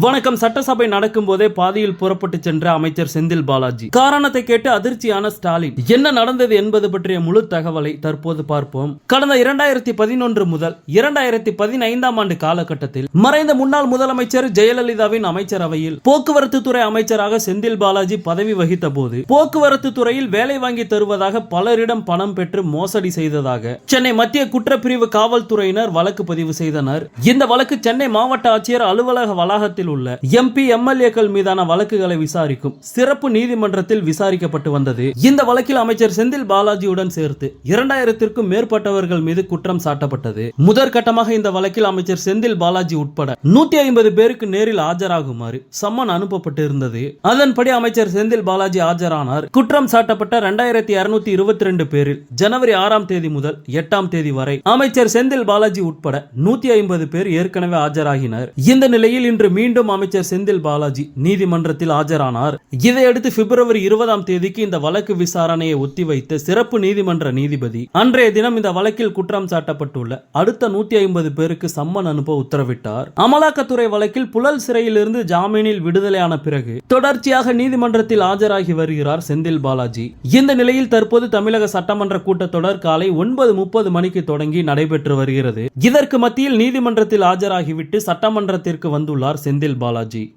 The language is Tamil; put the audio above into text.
வணக்கம். சட்டசபை நடக்கும் போதே பாதியில் புறப்பட்டு சென்ற அமைச்சர் செந்தில் பாலாஜி. காரணத்தை கேட்டு அதிர்ச்சியான ஸ்டாலின். என்ன நடந்தது என்பது பற்றிய முழு தகவலை தற்போது பார்ப்போம். கடந்த இரண்டாயிரத்தி பதினொன்று முதல் இரண்டாயிரத்தி பதினைந்தாம் ஆண்டு காலகட்டத்தில் மறைந்த முன்னாள் முதலமைச்சர் ஜெயலலிதாவின் அமைச்சரவையில் போக்குவரத்து துறை அமைச்சராக செந்தில் பாலாஜி பதவி வகித்த போது போக்குவரத்து துறையில் வேலை வாங்கி தருவதாக பலரிடம் பணம் பெற்று மோசடி செய்ததாக சென்னை மத்திய குற்றப்பிரிவு காவல்துறையினர் வழக்கு பதிவு செய்தனர். இந்த வழக்கு சென்னை மாவட்ட ஆட்சியர் அலுவலக வளாகத்தில் மாநிலத்தில் உள்ள எம்பி எம்எல்ஏக்கள் மீதான வழக்குகளை விசாரிக்கும் சிறப்பு நீதிமன்றத்தில் விசாரிக்கப்பட்டு வந்தது. இந்த வழக்கில் அமைச்சர் செந்தில் பாலாஜியுடன் சேர்த்து இரண்டாயிரத்திற்கும் மேற்பட்டவர்கள் மீது குற்றம் சாட்டப்பட்டது. முதற்கட்டமாக இந்த வழக்கில் அமைச்சர் செந்தில் பாலாஜி உட்பட நூத்தி ஐம்பது பேருக்கு நேரில் ஆஜராகுமாறு சம்மன் அனுப்பப்பட்டிருந்தது. அதன்படி அமைச்சர் செந்தில் பாலாஜி ஆஜரானார். குற்றம் சாட்டப்பட்ட இரண்டாயிரத்தி இருநூத்தி இருபத்தி ரெண்டு பேரில் ஜனவரி ஆறாம் தேதி முதல் எட்டாம் தேதி வரை அமைச்சர் செந்தில் பாலாஜி உட்பட நூத்தி ஐம்பது பேர் ஏற்கனவே ஆஜராகினர். இந்த நிலையில் இன்று மீண்டும் மீண்டும் அமைச்சர் செந்தில் பாலாஜி நீதிமன்றத்தில் ஆஜரானார். இதையடுத்து பிப்ரவரி இருபதாம் தேதிக்கு இந்த வழக்கு விசாரணையை ஒத்திவைத்த சிறப்பு நீதிமன்ற நீதிபதி அன்றைய தினம் இந்த வழக்கில் குற்றம் சாட்டப்பட்டுள்ள அடுத்த நூத்தி ஐம்பது பேருக்கு சம்மன் அனுப்ப உத்தரவிட்டார். அமலாக்கத்துறை வழக்கில் புழல் சிறையிலிருந்து ஜாமீனில் விடுதலையான பிறகு தொடர்ச்சியாக நீதிமன்றத்தில் ஆஜராகி வருகிறார் செந்தில் பாலாஜி. இந்த நிலையில் தற்போது தமிழக சட்டமன்ற கூட்டத்தொடர் காலை ஒன்பது முப்பது மணிக்கு தொடங்கி நடைபெற்று வருகிறது. இதற்கு மத்தியில் நீதிமன்றத்தில் ஆஜராகிவிட்டு சட்டமன்றத்திற்கு வந்துள்ளார் செந்தில் பாலாஜி